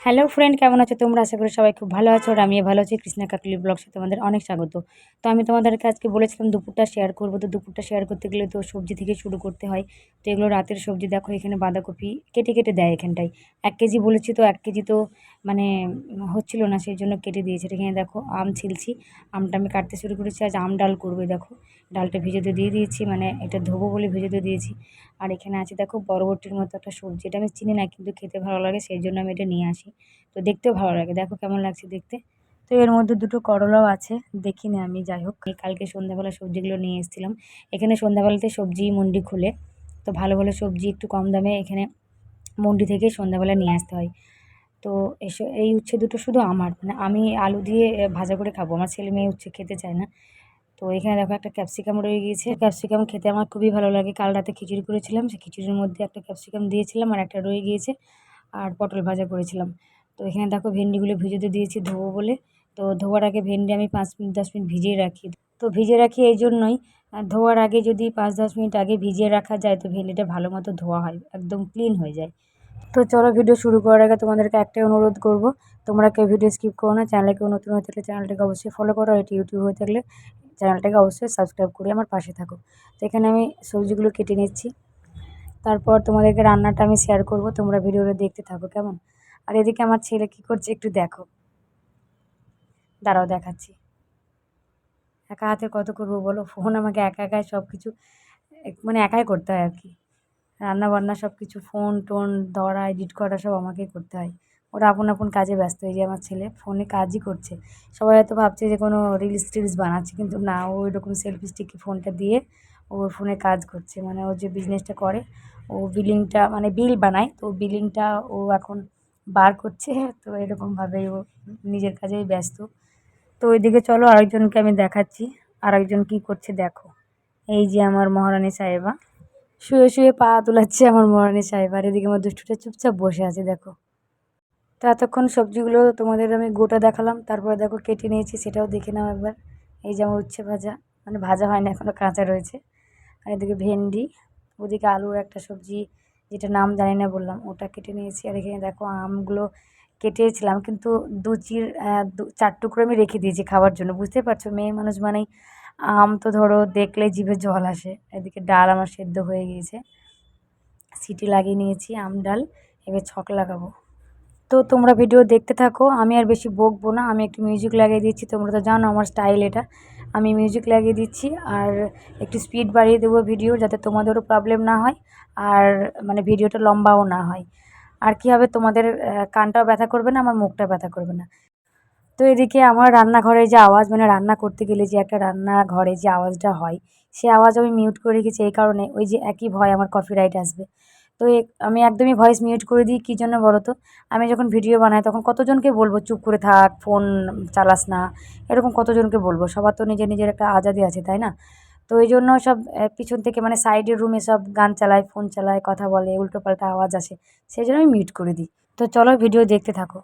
Hello friend কেমন আছো? তোমরা আশা করি সবাই খুব ভালো আছো আর আমিও ভালো আছি। কৃষ্ণা কাকলি ব্লগসে তোমাদের অনেক স্বাগত। তো আমি তোমাদেরকে আজকে বলেছিলাম দুপুরটা শেয়ার করব। তো দুপুরটা শেয়ার করতে গেলে তো সবজি থেকে শুরু করতে হয়। তো এগুলো রাতের সবজি, দেখো এখানে বাঁধাকপি কেটে কেটে দেয় এখানটায়। এক কেজি বলেছি তো, এক কেজি তো মানে হচ্ছিল না, সেই জন্য কেটে দিয়েছে। এখানে দেখো আম ছিলছি, আমটা আমি কাটতে শুরু করেছি। আজ আম ডাল করব দেখো। ডালটা ভিজোতে দিয়ে দিয়েছি মানে এটা ধোবো বলে ভিজোতে দিয়েছি। আর এখানে আছে, দেখো বরবটির মতো একটা সবজি। এটা আমি চিনি না, কিন্তু খেতে ভালো লাগে, সেই জন্য আমি এটা নিয়ে আসি। তো দেখতেও ভালো লাগে। দেখো কেমন লাগছে দেখতে। তো এর মধ্যে দুটো করলাও আছে দেখিনি আমি, যাই হোক। কালকে সন্ধ্যাবেলা সবজিগুলো নিয়ে এসেছিলাম। এখানে সন্ধ্যাবেলাতে সবজি মন্ডি খুলে। তো ভালো ভালো সবজি একটু কম দামে এখানে মন্ডি থেকে সন্ধ্যাবেলা নিয়ে আসতে হয়। তো এসব এই উচ্ছে দুটো শুধু আমার। মানে আমি আলু দিয়ে ভাজা করে খাব। আমার ছেলে মেয়ে উচ্ছে খেতে চায় না। তো এখানে দেখো একটা ক্যাপসিকাম রয়ে গিয়েছে। ক্যাপসিকাম খেতে আমার খুবই ভালো লাগে। কাল রাতে খিচুড়ি করেছিলাম। সে খিচুড়ির মধ্যে একটা ক্যাপসিকাম দিয়েছিলাম আর একটা রয়ে গিয়েছে। আর পটল ভাজা করেছিলাম। তো এখানে দেখো ভেন্ডিগুলো ভিজোতে দিয়েছি ধোবো বলে। তো ধোয়ার আগে ভেন্ডি আমি পাঁচ মিনিট, দশ মিনিট ভিজিয়ে রাখি। তো ভিজিয়ে রাখি এই জন্যই ধোয়ার আগে যদি পাঁচ, দশ মিনিট আগে ভিজিয়ে রাখা যায় তো ভেন্ডিটা ভালো মতো ধোয়া হয়, একদম ক্লিন হয়ে যায়। তো চলো ভিডিও শুরু করার আগে তোমাদেরকে একটাই অনুরোধ করব, তোমরা কেউ ভিডিও স্কিপ করো না, চ্যানেলে কেউ নতুন হয়ে থাকলে চ্যানেলটাকে অবশ্যই ফলো করো এটি ইউটিউব হয়ে থাকলে চ্যানেলটাকে অবশ্যই সাবস্ক্রাইব করে আমার পাশে থাকো। তো এখানে আমি সবজিগুলো কেটে নিচ্ছি। তারপর তোমাদেরকে রান্নাটা আমি শেয়ার করব, তোমরা ভিডিওটা দেখতে থাকো, কেমন? আর এদিকে আমার ছেলে কী করছে একটু দেখো। দাঁড়াও দেখাচ্ছি। একা হাতে কত করব বলো? ফোন আমাকে একা একাই সব কিছু মানে একাই করতে হয় আর কি। রান্না বান্না সব কিছু ফোন টোন, ধরা এডিট করা সব আমাকেই করতে হয়। ওরা আপন আপন কাজে ব্যস্ত হয়ে যায় আমার ছেলে ফোনে কাজই করছে। সবাই হয়তো ভাবছে যে কোনো রিলস টিলস বানাচ্ছে, কিন্তু না, ও ওইরকম সেলফি স্টিকে ফোনটা দিয়ে ওর ফোনে কাজ করছে মানে ও যে বিজনেসটা করে, ও বিলিংটা মানে বিল বানায়, তো বিলিংটা ও এখন বার করছে, তো এরকমভাবেই ও নিজের কাজেই ব্যস্ত। তো ওইদিকে চলো, আরেকজনকে আমি দেখাচ্ছি, আরেকজন কী করছে দেখো। এই যে আমার মহারানী সাহেবা। শুয়ে শুয়ে পা তোলাচ্ছে আমার মহারানী সাহেব এদিকে আমার দুষ্টুটা চুপচাপ বসে আছে, দেখো। তো এতক্ষণ সবজিগুলো তোমাদের আমি গোটা দেখালাম, তারপরে দেখো কেটে নিয়েছি, সেটাও দেখে নাও একবার। এই যে আমার উচ্ছে ভাজা মানে ভাজা হয় না এখনও কাঁচা রয়েছে। এদিকে ভেন্ডি, ওদিকে আলুর একটা সবজি, যেটা নাম জানি না বললাম, ওটা কেটে নিয়েছি। আর এখানে দেখো আমগুলো কেটেছিলাম, কিন্তু দু, চির চার টুকরো আমি রেখে দিয়েছি খাওয়ার জন্য। বুঝতে পারছ, মেয়ে মানুষ মানেই আম তো ধরো দেখলে জিভে জল আসে। এদিকে ডাল আমার সেদ্ধ হয়ে গিয়েছে। সিটি লাগিয়ে নিয়েছি, আম, ডাল, এবার ছক লাগাবো। তো তোমরা ভিডিও দেখতে থাকো, আমি আর বেশি বকবো না, আমি একটু মিউজিক লাগিয়ে দিচ্ছি, তোমরা তো জানো আমার স্টাইল এটা। আমি মিউজিক লাগিয়ে দিচ্ছি আর একটু স্পিড বাড়িয়ে দেবো ভিডিও যাতে তোমাদেরও প্রবলেম না হয় আর মানে ভিডিওটা লম্বাও না হয়। আর কী হবে তোমাদের কানটাও ব্যথা করবে না, আমার মুখটা ব্যথা করবে না। তো এদিকে আমার রান্নাঘরে যে আওয়াজ মানে রান্না করতে গেলে যে একটা রান্নাঘরে যে আওয়াজটা হয়, সে আওয়াজ আমি মিউট করে রেখেছি এই কারণে ওই যে একই ভয় আমার কপিরাইট আসবে। তো আমি একদমই ভয়েস মিউট করে দিই, কী জন্য বলো তো? আমি যখন ভিডিও বানাই তখন কতজনকে বলব, চুপ করে থাক ফোন চালাস না? এরকম কতজনকে বলব? সবার তো নিজের নিজের একটা আজাদি আছে, তাই না? তো এই জন্য সব পিছন থেকে মানে সাইডের রুমে সব গান চালায় ফোন চালায়, কথা বলে, উল্টোপাল্টা আওয়াজ আসে, সেই জন্য আমি মিউট করে দিই। তো চলো ভিডিও দেখতে থাকো।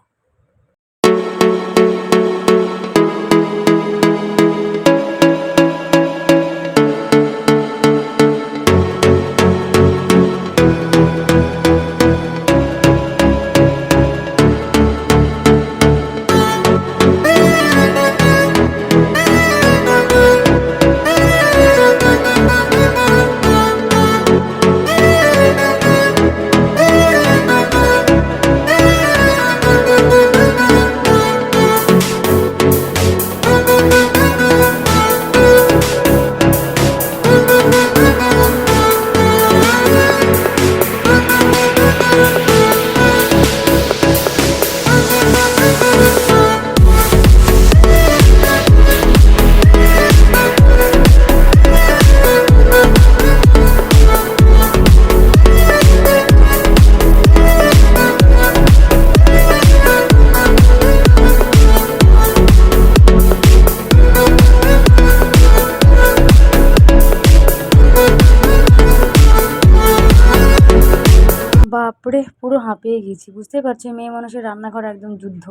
বাপরে পুরো হাঁপিয়ে গেছি। বুঝতেই পারছি, মেয়ে মানুষের রান্নাঘর একদম যুদ্ধ।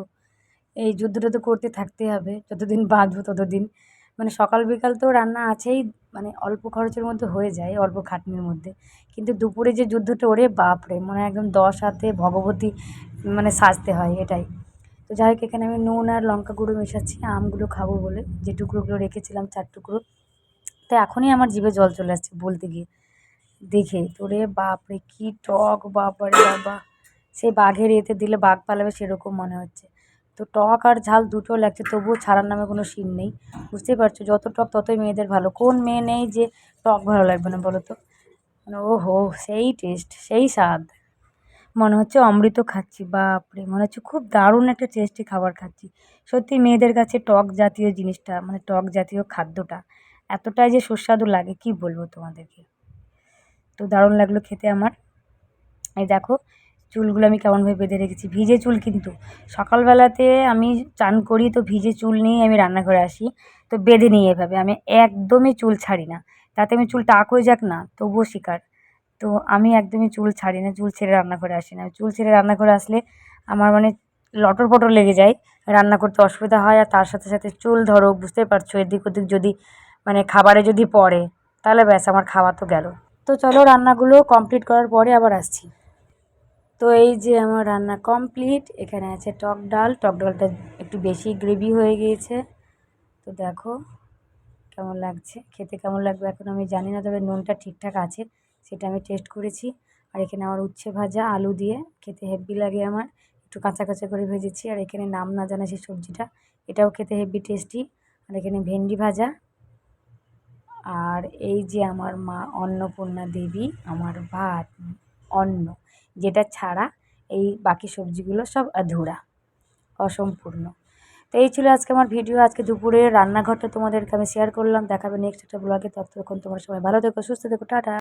এই যুদ্ধটা তো করতে থাকতে হবে, যতদিন বাঁচবো ততদিন। মানে সকাল বিকাল তো রান্না আছেই মানে অল্প খরচের মধ্যে হয়ে যায়, অল্প খাটনির মধ্যে। কিন্তু দুপুরে যে যুদ্ধটা, ওরে বাপরে, মনে হয় একদম দশ হাতে ভগবতী মানে সাজতে হয় এটাই। তো যাই হোক, এখানে আমি নুন আর লঙ্কা গুঁড়ো মেশাচ্ছি, আমগুলো খাব বলে। যে টুকরোগুলো রেখেছিলাম, চার টুকরো। তো এখনই আমার জিভে জল চলে আসছে বলতে গিয়ে। দেখে তোরে বাপরে, কি টক বাবারে বাবা। সে বাঘের এতে দিলে বাঘ পালাবে সেরকম মনে হচ্ছে। তো টক আর ঝাল দুটো লাগছে, তবুও ছাড়ার নামে কোনো সিন নেই। বুঝতেই পারছ, যত টক ততই মেয়েদের ভালো। কোন মেয়ে নেই যে টক ভালো লাগবে না বলো তো? মানে ও হো সেই টেস্ট সেই স্বাদ। মনে হচ্ছে অমৃত খাচ্ছি, বাপরে। মনে হচ্ছে খুব দারুণ একটা টেস্টি খাবার খাচ্ছি। সত্যি মেয়েদের কাছে টক জাতীয় জিনিসটা মানে টক জাতীয় খাদ্যটা, এতটাই যে সুস্বাদু লাগে, কি বলব তোমাদেরকে? তো দারুণ লাগল খেতে আমার। এই দেখো, চুলগুলো আমি কেমনভাবে বেঁধে রেখেছি। ভিজে চুল কিন্তু। সকালবেলাতে আমি চান করি, তো ভিজে চুল নিয়েই আমি রান্নাঘরে আসি। তো বেঁধে নিই এভাবে। আমি একদমই চুল ছাড়ি না। তাতে আমি চুল টাক হয়ে যাক না, তবুও শিকার। তো আমি একদমই চুল ছাড়ি না, চুল ছেড়ে রান্নাঘরে আসি না। চুল ছেড়ে রান্নাঘরে আসলে আমার মানে লটর পটর লেগে যায়। রান্না করতে অসুবিধা হয় আর তার সাথে সাথে চুল ধরো বুঝতে পারছ, এদিক ওদিক যদি মানে খাবারে যদি পড়ে, তাহলে ব্যাস, আমার খাওয়া তো গেল। তো চলো রান্নাগুলো কমপ্লিট করার পরে আবার আসছি। তো এই যে আমার রান্না কমপ্লিট এখানে আছে টক ডাল। টক ডালটা একটু বেশি গ্রেভি হয়ে গিয়েছে। তো দেখো কেমন লাগছে। খেতে কেমন লাগবে এখন আমি জানি না, তবে নুনটা ঠিকঠাক আছে, সেটা আমি টেস্ট করেছি। আর এখানে আমার উচ্ছে ভাজা আলু দিয়ে খেতে হেব্বি লাগে আমার। একটু কাঁচা কাঁচা করে ভেজেছি। আর এখানে নাম না জানা সেই সবজিটা, এটাও খেতে হেভি টেস্টি আর এখানে ভেন্ডি ভাজা। আর এই যে আমার মা অন্নপূর্ণা দেবী, আমার ভাত, অন্ন, যেটা ছাড়া এই বাকি সবজিগুলো সব আধুরা অসম্পূর্ণ। তো এই ছিল আজকে আমার ভিডিও। আজকে দুপুরে রান্নাঘরটা তোমাদেরকে আমি শেয়ার করলাম। দেখাবে নেক্সট একটা ব্লগে ততক্ষণ তোমার সবাই ভালো থেকো, সুস্থ থেকো, টাটা।